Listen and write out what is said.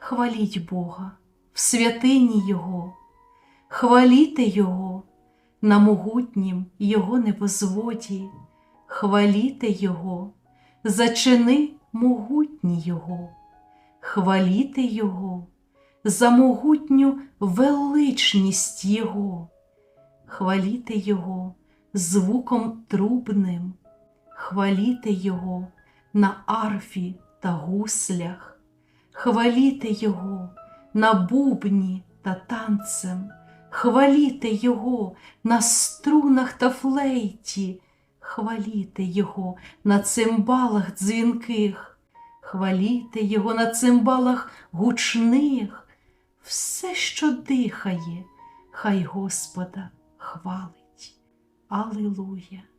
хваліть Бога в святині Його, хваліте Його на могутнім Його небозводі, хваліте Його, за чини могутні Його, хваліте Його, за могутню величність Його, хваліте Його звуком трубним, хваліте Його на арфі та гуслях, хваліте Його на бубні та танцем, хваліте Його на струнах та флейті, хваліте Його на цимбалах дзвінких, хваліте Його на цимбалах гучних, все, що дихає, хай Господа хвалить. Алілуя!